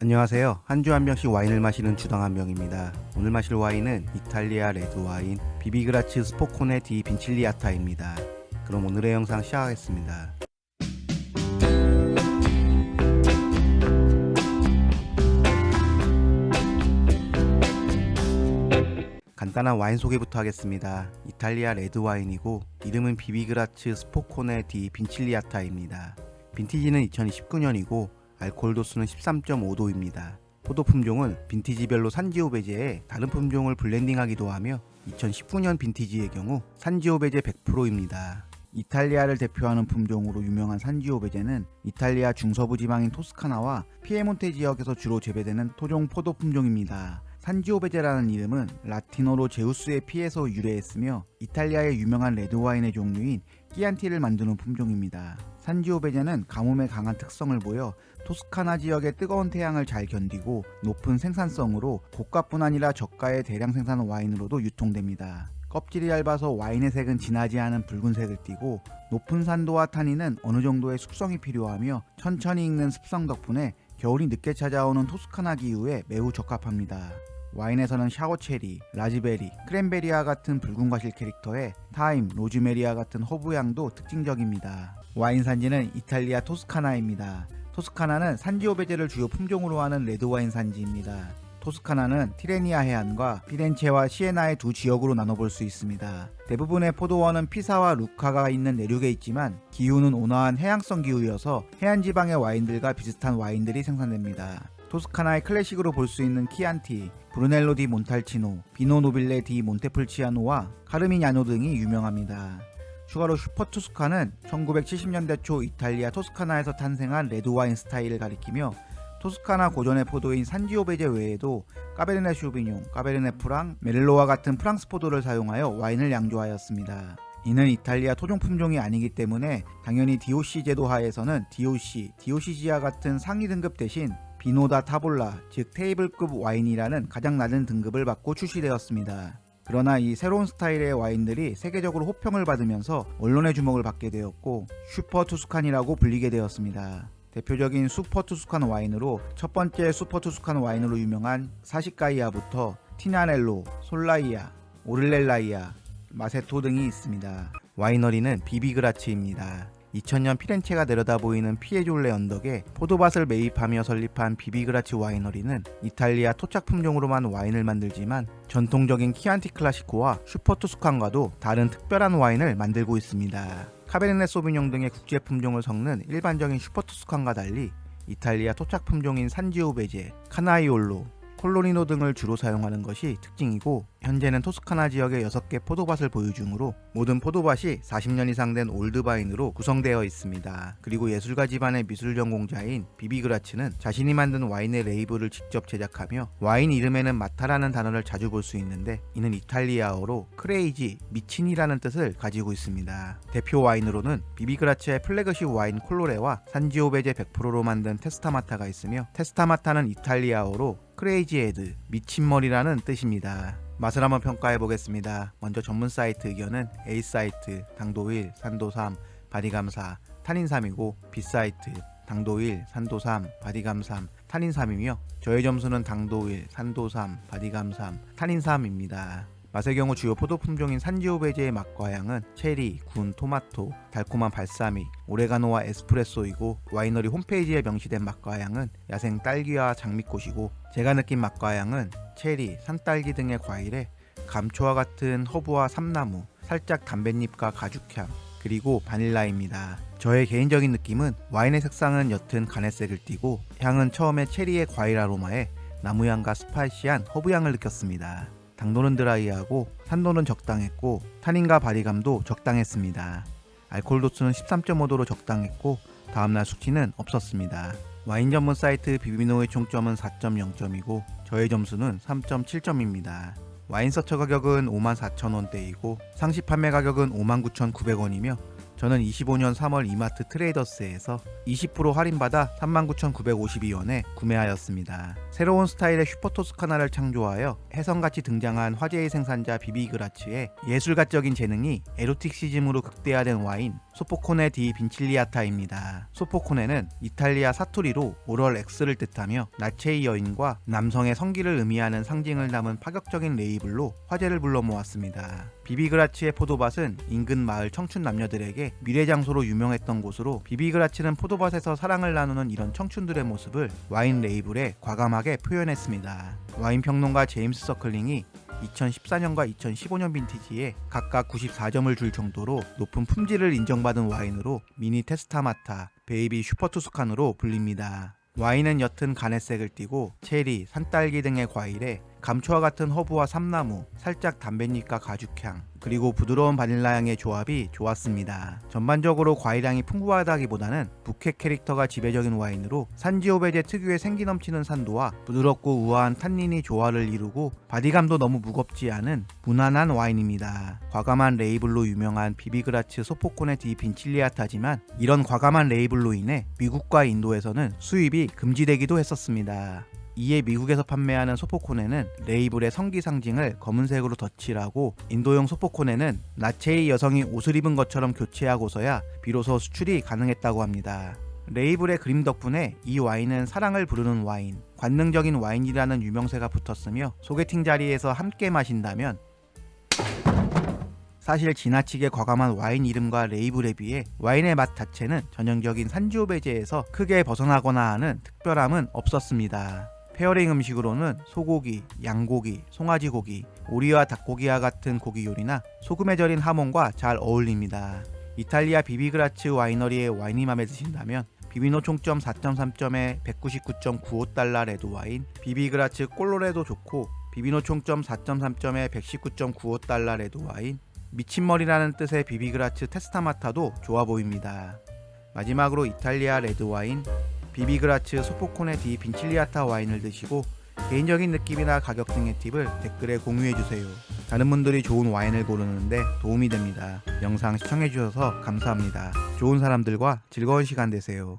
안녕하세요. 한 주 한 병씩 와인을 마시는 주당 한 병입니다. 오늘 마실 와인은 이탈리아 레드 와인 비비그라츠 스포코네 디 빈칠리아타입니다. 그럼 오늘의 영상 시작하겠습니다. 간단한 와인 소개부터 하겠습니다. 이탈리아 레드 와인이고 이름은 비비그라츠 스포코네 디 빈칠리아타입니다. 빈티지는 2019년이고 알코올 도수는 13.5도입니다. 포도 품종은 빈티지별로 산지오 배제에 다른 품종을 블렌딩하기도 하며 2019년 빈티지의 경우 산지오 배제 100%입니다. 이탈리아를 대표하는 품종으로 유명한 산지오 베제는 이탈리아 중서부 지방인 토스카나와 피에몬테 지역에서 주로 재배되는 토종 포도 품종입니다. 산지오 베제라는 이름은 라틴어로 제우스의 피에서 유래했으며 이탈리아의 유명한 레드와인의 종류인 끼안티를 만드는 품종입니다. 산지오베제는 가뭄에 강한 특성을 보여 토스카나 지역의 뜨거운 태양을 잘 견디고 높은 생산성으로 고가뿐 아니라 저가의 대량 생산 와인으로도 유통됩니다. 껍질이 얇아서 와인의 색은 진하지 않은 붉은색을 띠고 높은 산도와 타닌은 어느 정도의 숙성이 필요하며 천천히 익는 습성 덕분에 겨울이 늦게 찾아오는 토스카나 기후에 매우 적합합니다. 와인에서는 샤워체리, 라즈베리, 크랜베리아 같은 붉은 과실 캐릭터에 타임, 로즈메리아 같은 허브향도 특징적입니다. 와인 산지는 이탈리아 토스카나입니다. 토스카나는 산지오 베제를 주요 품종으로 하는 레드와인 산지입니다. 토스카나는 티레니아 해안과 피렌체와 시에나의 두 지역으로 나눠볼 수 있습니다. 대부분의 포도원은 피사와 루카가 있는 내륙에 있지만 기후는 온화한 해양성 기후여서 해안 지방의 와인들과 비슷한 와인들이 생산됩니다. 토스카나의 클래식으로 볼 수 있는 키안티, 브루넬로 디 몬탈치노, 비노 노빌레 디 몬테풀치아노와 카르미냐노 등이 유명합니다. 추가로 슈퍼 토스카는 1970년대 초 이탈리아 토스카나에서 탄생한 레드와인 스타일을 가리키며 토스카나 고전의 포도인 산지오베제 외에도 까베르네 슈비뇽, 까베르네 프랑, 멜로와 같은 프랑스 포도를 사용하여 와인을 양조하였습니다. 이는 이탈리아 토종 품종이 아니기 때문에 당연히 DOC 제도 하에서는 DOC, DOCGA 같은 상위 등급 대신 비노다 타볼라, 즉 테이블급 와인이라는 가장 낮은 등급을 받고 출시되었습니다. 그러나 이 새로운 스타일의 와인들이 세계적으로 호평을 받으면서 언론의 주목을 받게 되었고 슈퍼 투스칸이라고 불리게 되었습니다. 대표적인 슈퍼 투스칸 와인으로 첫 번째 슈퍼 투스칸 와인으로 유명한 사시카이아부터 티나넬로, 솔라이아, 오를렐라이아, 마세토 등이 있습니다. 와이너리는 비비그라츠입니다. 2000년 피렌체가 내려다 보이는 피에졸레 언덕에 포도밭을 매입하며 설립한 비비그라치 와이너리는 이탈리아 토착 품종으로만 와인을 만들지만 전통적인 키안티 클라시코와 슈퍼투스칸과도 다른 특별한 와인을 만들고 있습니다. 카베르네 소비뇽 등의 국제 품종을 섞는 일반적인 슈퍼투스칸과 달리 이탈리아 토착 품종인 산지오 베제, 카나이올로, 콜로리노 등을 주로 사용하는 것이 특징이고 현재는 토스카나 지역의 6개 포도밭을 보유 중으로 모든 포도밭이 40년 이상 된 올드바인으로 구성되어 있습니다. 그리고 예술가 집안의 미술 전공자인 비비그라츠는 자신이 만든 와인의 레이블을 직접 제작하며 와인 이름에는 마타라는 단어를 자주 볼 수 있는데 이는 이탈리아어로 크레이지, 미친이라는 뜻을 가지고 있습니다. 대표 와인으로는 비비그라츠의 플래그십 와인 콜로레와 산지오베제 100%로 만든 테스타마타가 있으며 테스타마타는 이탈리아어로 크레이지 헤드, 미친머리라는 뜻입니다. 맛을 한번 평가해 보겠습니다. 먼저 전문 사이트 의견은 A 사이트, 당도 1, 산도 3, 바디감 4, 탄인 3이고 B 사이트, 당도 1, 산도 3, 바디감 3, 탄인 3이며 저의 점수는 당도 1, 산도 3, 바디감 3, 탄인 3입니다. 맛의 경우 주요 포도 품종인 산지오베제의 맛과 향은 체리, 군, 토마토, 달콤한 발사믹, 오레가노와 에스프레소이고 와이너리 홈페이지에 명시된 맛과 향은 야생 딸기와 장미꽃이고 제가 느낀 맛과 향은 체리, 산딸기 등의 과일에 감초와 같은 허브와 삼나무, 살짝 담뱃잎과 가죽향, 그리고 바닐라입니다. 저의 개인적인 느낌은 와인의 색상은 옅은 가넷색을 띠고 향은 처음에 체리의 과일 아로마에 나무향과 스파이시한 허브향을 느꼈습니다. 당도는 드라이하고 산도는 적당했고 탄닌과 바리감도 적당했습니다. 알코올 도수는 13.5도로 적당했고 다음날 수치는 없었습니다. 와인 전문 사이트 비비노의 총점은 4.0점이고 저의 점수는 3.7점입니다. 와인 서처 가격은 54,000원대이고 상시 판매 가격은 59,900원이며 저는 25년 3월 이마트 트레이더스에서 20% 할인받아 39,952원에 구매하였습니다. 새로운 스타일의 슈퍼토스카나를 창조하여 해성같이 등장한 화제의 생산자 비비그라츠의 예술가적인 재능이 에로틱 시즘으로 극대화된 와인 소포코네 디 빈칠리아타입니다. 소포코네는 이탈리아 사투리로 오럴 X를 뜻하며 나체의 여인과 남성의 성기를 의미하는 상징을 담은 파격적인 레이블로 화제를 불러 모았습니다. 비비그라츠의 포도밭은 인근 마을 청춘 남녀들에게 미래 장소로 유명했던 곳으로 비비그라츠는 포도밭에서 사랑을 나누는 이런 청춘들의 모습을 와인 레이블에 과감하게 표현했습니다. 와인 평론가 제임스 서클링이 2014년과 2015년 빈티지에 각각 94점을 줄 정도로 높은 품질을 인정받은 와인으로 미니 테스타마타, 베이비 슈퍼투스칸으로 불립니다. 와인은 옅은 가넷색을 띠고 체리, 산딸기 등의 과일에 감초와 같은 허브와 삼나무, 살짝 담뱃잎과 가죽향, 그리고 부드러운 바닐라향의 조합이 좋았습니다. 전반적으로 과일향이 풍부하다기보다는 부켓 캐릭터가 지배적인 와인으로 산지오베제 특유의 생기 넘치는 산도와 부드럽고 우아한 탄닌이 조화를 이루고 바디감도 너무 무겁지 않은 무난한 와인입니다. 과감한 레이블로 유명한 비비그라츠 소포코네 디 빈칠리아타지만 이런 과감한 레이블로 인해 미국과 인도에서는 수입이 금지되기도 했었습니다. 이에 미국에서 판매하는 소포코네는 레이블의 성기 상징을 검은색으로 덧칠하고 인도용 소포코네는 나체의 여성이 옷을 입은 것처럼 교체하고서야 비로소 수출이 가능했다고 합니다. 레이블의 그림 덕분에 이 와인은 사랑을 부르는 와인, 관능적인 와인이라는 유명세가 붙었으며 소개팅 자리에서 함께 마신다면 사실 지나치게 과감한 와인 이름과 레이블에 비해 와인의 맛 자체는 전형적인 산지오베제에서 크게 벗어나거나 하는 특별함은 없었습니다. 페어링 음식으로는 소고기, 양고기, 송아지고기, 오리와 닭고기와 같은 고기 요리나 소금에 절인 하몬과 잘 어울립니다. 이탈리아 비비그라츠 와이너리의 와인이 맘에 드신다면 비비노 총점 4.3점에 199.95달러 레드 와인, 비비그라츠 꼴로레도 좋고 비비노 총점 4.3점에 119.95달러 레드 와인, 미친머리라는 뜻의 비비그라츠 테스타마타도 좋아 보입니다. 마지막으로 이탈리아 레드 와인, 비비그라츠 소포코네 디 빈칠리아타 와인을 드시고 개인적인 느낌이나 가격 등의 팁을 댓글에 공유해주세요. 다른 분들이 좋은 와인을 고르는데 도움이 됩니다. 영상 시청해주셔서 감사합니다. 좋은 사람들과 즐거운 시간 되세요.